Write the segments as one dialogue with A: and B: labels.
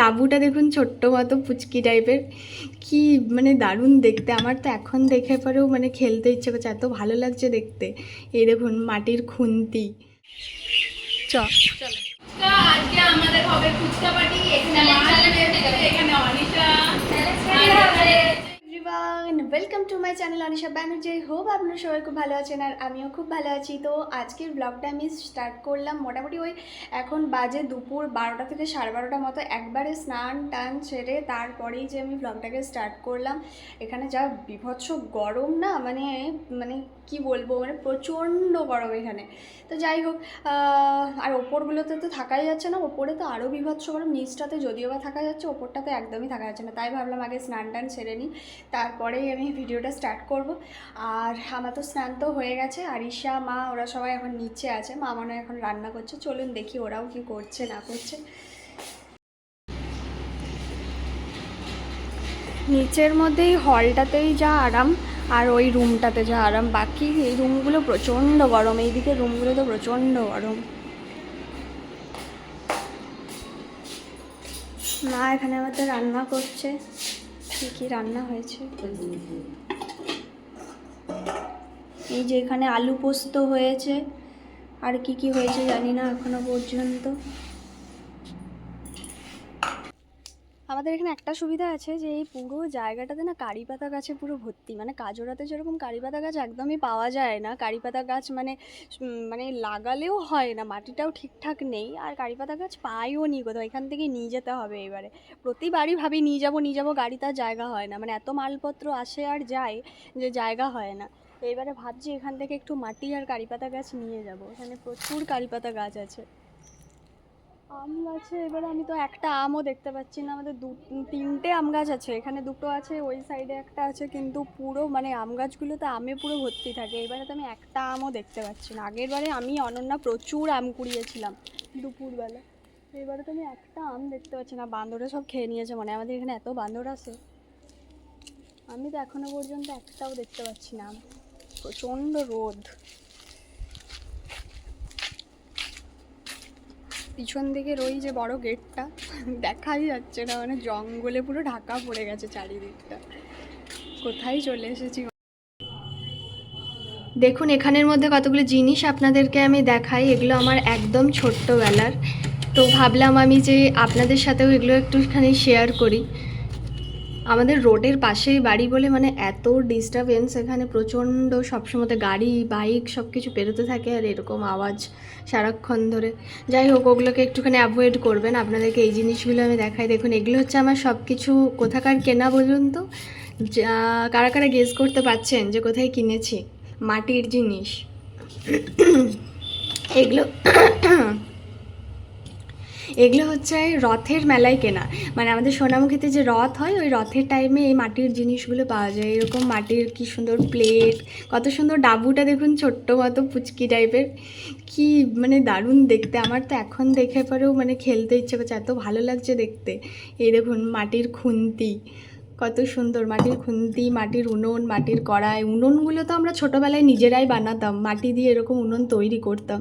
A: ডাবুটা দেখুন ছোট্ট মতো পুচকি টাইপের কি মানে দারুণ দেখতে। আমার তো এখন দেখে পরেও মানে খেলতে ইচ্ছে করছে এত ভালো লাগছে দেখতে। এই দেখুন মাটির খুন্তি। চ
B: আজকে আমাদের হবে ফুচকা পার্টি এখানে
A: to my channel Anisha Banerjee hope আপনারা সবাই খুব ভালো আছেন আর আমিও খুব ভালো আছি। তো আজকের ব্লগটা আমি স্টার্ট করলাম মোটামুটি ওই এখন বাজে দুপুর বারোটা থেকে সাড়ে বারোটা মতো। একবারে স্নান টান ছেড়ে তারপরেই যে আমি ব্লগটাকে স্টার্ট করলাম। এখানে যা বিভৎস গরম না মানে মানে কি বলব মানে প্রচণ্ড গরম এখানে। তো যাই হোক আর ওপরগুলোতে তো থাকাই যাচ্ছে না। ওপরে তো আরও বিভৎস গরম। নিচটাতে যদিও বা থাকা যাচ্ছে, ওপরটাতে একদমই থাকা যাচ্ছে না। তাই ভাবলাম আগে স্নান টান সেরে নিই। তারপরেই আমি ভিডিওটা স্টার্ট করব। আর আমার তো স্নান তো হয়ে গেছে। আর ঈশা মা, ওরা সবাই এখন নিচে আছে। মা মনে এখন রান্না করছে। চলুন দেখি ওরাও কি করছে, না করছে। নিচের মধ্যেই হলটাতেই যা আরাম, আর ওই রুমটাতে যা আরাম। বাকি এই রুমগুলো প্রচণ্ড গরম। এইদিকে রুমগুলো তো প্রচণ্ড গরম। মা এখানে আমাদের রান্না করছে। কী কী রান্না হয়েছে? এই যে এখানে আলু পোস্ত হয়েছে। আর কি কি হয়েছে জানি না এখনও পর্যন্ত। আমাদের এখানে একটা সুবিধা আছে যে এই পুরো জায়গাটাতে না কারি পাতা গাছে পুরো ভর্তি। মানে কাজরাতে যেরকম কারি পাতা গাছ একদমই পাওয়া যায় না। কারি পাতা গাছ মানে মানে লাগালেও হয় না, মাটিটাও ঠিকঠাক নেই। আর কারি পাতা গাছ পাইও নি কোথাও, এখান থেকে নিয়ে যেতে হবে এবারে। প্রতিবারই ভাবি নিয়ে যাব নিয়ে যাব, গাড়ি তার জায়গা হয় না। মানে এত মালপত্র আসে আর যায় যে জায়গা হয় না। এবারে ভাবছি এখান থেকে একটু মাটি আর কারি পাতা গাছ নিয়ে যাব। এখানে প্রচুর কারি পাতা গাছ আছে। আম গাছে এবারে আমি তো একটা আমও দেখতে পাচ্ছি না। আমাদের দু, তিনটে আম গাছ আছে। এখানে দুটো আছে, ওই সাইডে একটা আছে, কিন্তু পুরো মানে আম গাছগুলোতে আমে পুরো ভর্তি থাকে। এবারে তো আমি একটা আমও দেখতে পাচ্ছি না। আগের বারে আমি অনন্যা প্রচুর আম কুড়িয়েছিলাম দুপুরবেলা। এবারে তো আমি একটা আম দেখতে পাচ্ছি না। বান্দরে সব খেয়ে নিয়েছে মানে আমাদের এখানে এত বান্দর আছে। আমি তো এখনও পর্যন্ত একটাও দেখতে পাচ্ছি না। প্রচণ্ড রোদ। পিছন দিকের ওই যে বড় গেটটা, দেখাই যাচ্ছে না মানে জঙ্গলে পুরো ঢাকা পড়ে গেছে চারিদিকটা। কোথায় চলে এসেছি? দেখুন, এখানের মধ্যে কতগুলো জিনিস আপনাদেরকে আমি দেখাই, এগুলো আমার একদম ছোট্টবেলার। তো ভাবলাম আমি যে আপনাদের সাথেও এগুলো একটুখানি শেয়ার করি। আমাদের রোডের পাশেই বাড়ি বলে মানে এত ডিস্টারবেন্স এখানে প্রচণ্ড সবসময় গাড়ি বাইক সব কিছু পেরোতে থাকে আর এরকম আওয়াজ সারাক্ষণ ধরে। যাই হোক, ওগুলোকে একটুখানি অ্যাভয়েড করবেন। আপনাদেরকে এই জিনিসগুলো আমি দেখাই। দেখুন, এগুলো হচ্ছে আমার সব কিছু কোথাকার কেনা বলুন তো? যা, কারা কারা গেস করতে পারছেন যে কোথায় কিনেছি? মাটির জিনিস। এগুলো এগুলো হচ্ছে রথের মেলায় কেনা। মানে আমাদের সোনামুখীতে যে রথ হয়, ওই রথের টাইমে এই মাটির জিনিসগুলো পাওয়া যায়। এরকম মাটির কি সুন্দর প্লেট কত সুন্দর ডাবুটা দেখুন, ছোট্ট মতো পুচকি টাইপের কি মানে দারুণ দেখতে। আমার তো এখন দেখে পরেও মানে খেলতে ইচ্ছে করছে, এত ভালো লাগছে দেখতে। এই দেখুন মাটির খুন্তি, কত সুন্দর মাটির খুন্তি, মাটির উনুন, মাটির কড়াই। উনুনগুলো তো আমরা ছোটোবেলায় নিজেরাই বানাতাম। মাটি দিয়ে এরকম উনুন তৈরি করতাম।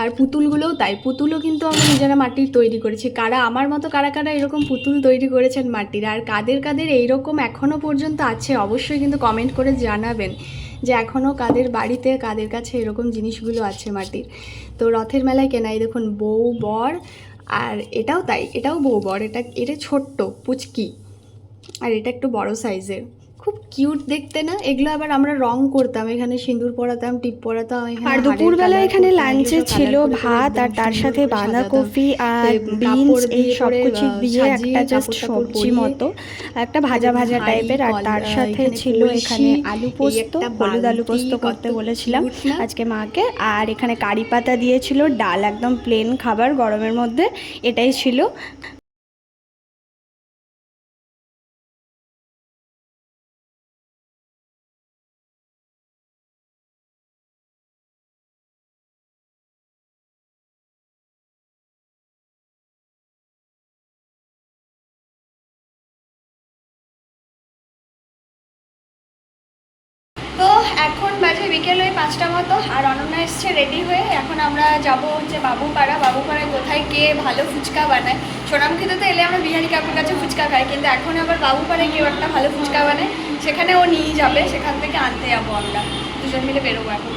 A: আর পুতুলগুলোও তাই। পুতুলও কিন্তু আমরা নিজেরা মাটির তৈরি করেছি। কারা আমার মতো কারা কারা এরকম পুতুল তৈরি করেছেন মাটির? আর কাদের কাদের এইরকম এখনও পর্যন্ত আছে, অবশ্যই কিন্তু কমেন্ট করে জানাবেন যে এখনও কাদের বাড়িতে, কাদের কাছে এরকম জিনিসগুলো আছে মাটির। তো রথের মেলায় কেনাই দেখুন বউ বর, আর এটাও তাই, এটাও বউ বর, এটা এটা ছোট্ট, পুচকি, আর এটা একটু বড় সাইজের কিউট দেখতে না? এগুলো আবার আমরা রং করতাম এখানে সিঁদুর পরাতাম টিপ পরাতাম
C: আর দুপুরবেলা এখানে লাঞ্চে ছিল ভাত আর তার সাথে বাঁধাকপি আর বিনস এই সব কিছু দিয়ে একটা জাস্ট সবজি মতো একটা ভাজা ভাজা টাইপের আর তার সাথে ছিল এখানে আলু পোস্ত হলুদ আলু পোস্ত করতে বলেছিলাম। আজকে মাকে আর এখানে কারি পাতা দিয়েছিল ডাল একদম প্লেন খাবার গরমের মধ্যে এটাই ছিল।
A: বাজে বিকেল হয়ে পাঁচটা মতো, আর অনন্যা এসছে রেডি হয়ে। এখন আমরা যাব হচ্ছে বাবুপাড়া। বাবুপাড়ায় কোথায় কে ভালো ফুচকা বানায়? সোনামুখীতে তো এলে আমরা বিহারি কাকুর কাছে ফুচকা খাই, কিন্তু এখন আবার বাবুপাড়ায় কেউ একটা ভালো ফুচকা বানায়। সেখানে ও নিয়ে যাবে, সেখান থেকে আনতে যাব আমরা। দুজন মিলে বেরোবো এখন।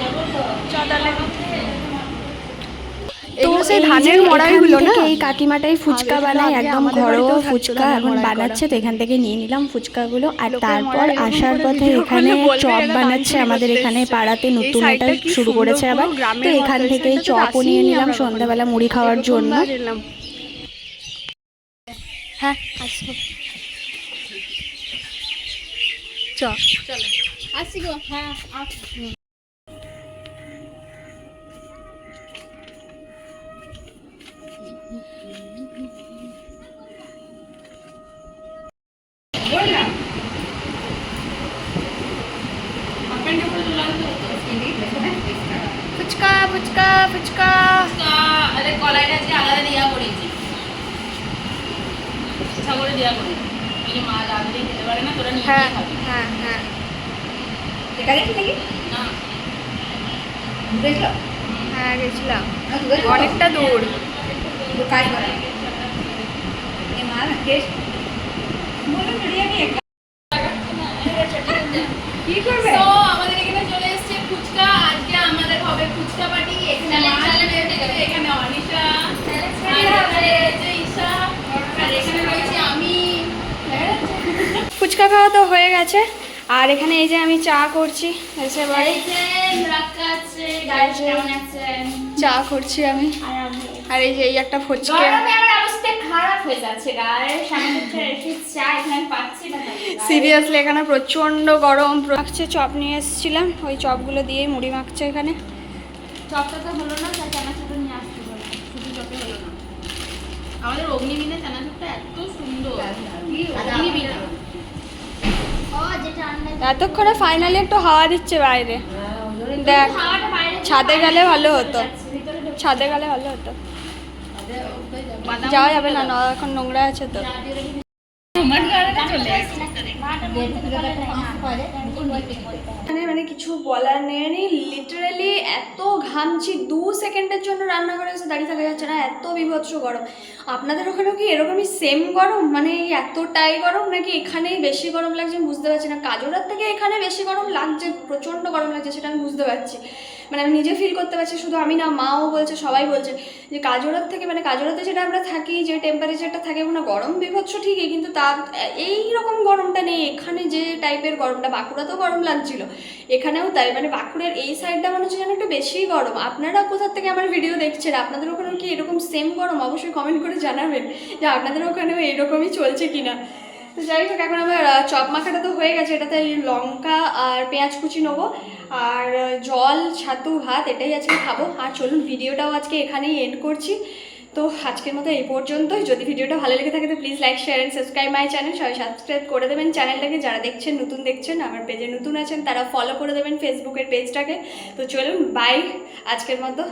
A: চল তাহলে।
D: এগুলো সেই ধানের মড়াইগুলো না?
A: এই কাকিমাটাই ফুচকা বানায় একদম ঘরোয়া ফুচকা এখন বানাচ্ছে তো এখান থেকে নিয়ে নিলাম ফুচকাগুলো। আর তারপর আসার পথে এখানে চপ বানাচ্ছে আমাদের এখানে পাড়াতে নতুন এটা শুরু করেছে আবার। তো এখান থেকে চপও নিয়ে নিলাম সন্ধ্যাবেলা মুড়ি খাওয়ার জন্য।
D: হ্যাঁ আসব চ চলো।
B: আসছি গো হ্যাঁ
A: ফুচকা ফুচকা।
B: আরে কলাইটা আজকে আলাদা দেওয়া করেছি। ইচ্ছা করে দেওয়া করি মা রাত খেতে পারে না তোরা নিয়ে
D: হ্যাঁ
B: খাবি।
D: হ্যাঁ হ্যাঁ।
B: না।
D: হ্যাঁ গেছিলাম অনেকটা দূর।
B: কি করবে? আমাদের এখানে চলে এসেছে ফুচকা হবে ফুচকা পার্টি এখানে এখানে অনিশা আর এখানে রয়েছে ঈশা আর এখানে রয়েছে আমি।
A: ফুচকা খাওয়া তো হয়ে গেছে। আর এখানে এই যে আমি চা করছি এসে এবার চা করছি আমি। আর এই যে এই একটা ফুচকা। সিরিয়াসলি এখানে প্রচণ্ড গরম মাখছে চপ নিয়ে এসেছিলাম। ওই চপগুলো দিয়েই মুড়ি মাখছে এখানে।
B: চপটা তো হলো না তাই চানাচুরটা নিয়ে আসতে শুধু চপে হলো না। আমাদের চানাচুরটা এত সুন্দর। কি
A: এতক্ষণে ফাইনালি একটু হাওয়া দিচ্ছে বাইরে। দেখ ছাদে গেলে ভালো হতো। ছাদে গেলে ভালো হতো। যাওয়া যাবে না এখন নোংরা আছে তো। মানে কিছু বলার নেই লিটারালি এত ঘামছি দু সেকেন্ডের জন্য রান্নাঘরে এসে দাঁড়িয়ে থাকা যাচ্ছে না, এত বিভৎস গরম। আপনাদের ওখানেও কি এরকমই সেম গরম? মানে এতটাই গরম নাকি এখানেই বেশি গরম লাগছে বুঝতে পারছি না। কাজরার থেকে এখানে বেশি গরম লাগছে, প্রচণ্ড গরম লাগছে সেটা আমি বুঝতে পারছি। মানে আমি নিজে ফিল করতে পারছি, শুধু আমি না, মাও বলছে, সবাই বলছে যে কাজরার থেকে মানে কাজরাতে যেটা আমরা থাকি, যে টেম্পারেচারটা থাকে ওখানে গরম বিভৎস ঠিকই, কিন্তু তা এই রকম গরমটা নেই, এখানে যে টাইপের গরমটা, বাঁকুড়াতেও গরম লাগছিল, এখানেও তাই মানে বাঁকুড়ার এই সাইডটা মনে হচ্ছে যেন একটু বেশি গরম, আপনারা কোথা থেকে আমার ভিডিও দেখছেন, আপনাদের ওখানেও কি এরকম সেম গরম? অবশ্যই কমেন্ট করে জানাবেন, যে আপনাদের ওখানেও এরকমই চলছে কিনা। তো যাই হোক, এখন আমার চপ মাখাটা তো হয়ে গেছে, এটাতে লঙ্কা আর পেঁয়াজ কুচি নেব আর জল, ছাতু হাত এটাই আজকে খাব। আর চলুন, ভিডিওটাও আজকে এখানেই এন্ড করছি। তো আজকের মতো এই পর্যন্তই। যদি ভিডিওটা ভালো লেগে থাকে, তো please like share and subscribe my channel সবাই সাবস্ক্রাইব করে দেবেন চ্যানেলটাকে যারা দেখছেন, নতুন দেখছেন, আমার পেজে নতুন আছেন, তারা ফলো করে দেবেন ফেসবুকের পেজটাকে তো চলুন বাই আজকের মতো